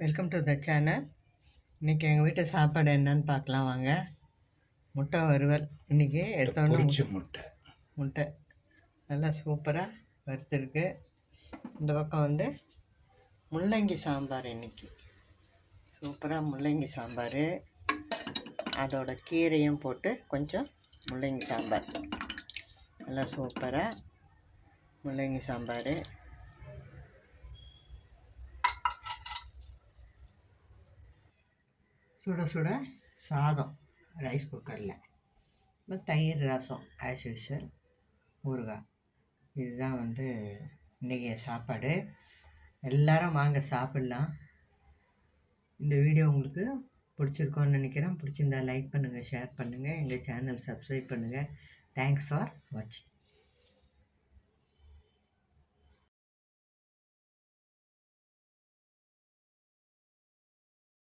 Welcome to the channel இன்றைக்கி எங்கள் வீட்டு சாப்பாடு என்னன்னு பார்க்கலாம் வாங்க. முட்டை வறுவல். இன்றைக்கி எடுத்தோன்னே முட்டை. முட்டை. நல்லா சூப்பராக வறுத்துருக்கு. இந்த பக்கம் வந்து முள்ளங்கி சாம்பார் இன்றைக்கி சூப்பராக முள்ளங்கி சாம்பார். அதோட கீரையும் போட்டு கொஞ்சம் முள்ளங்கி சாம்பார். நல்லா சூப்பராக முள்ளங்கி சாம்பார். சுட சுட சாதம் ரைஸ் குக்கரில் தயிர் ரசம் ஆஸ் யூஷுவல் ஊறுகாய். இதுதான் வந்து இன்றைக்கி சாப்பாடு. எல்லாரும் வாங்க சாப்பிட்லாம். இந்த வீடியோ உங்களுக்கு பிடிச்சிருக்கோன்னு நினைக்கிறேன். பிடிச்சிருந்தா லைக் பண்ணுங்கள் ஷேர் பண்ணுங்கள் எங்கள் சேனல் சப்ஸ்கிரைப் பண்ணுங்கள் தேங்க்ஸ் ஃபார் வாட்சிங்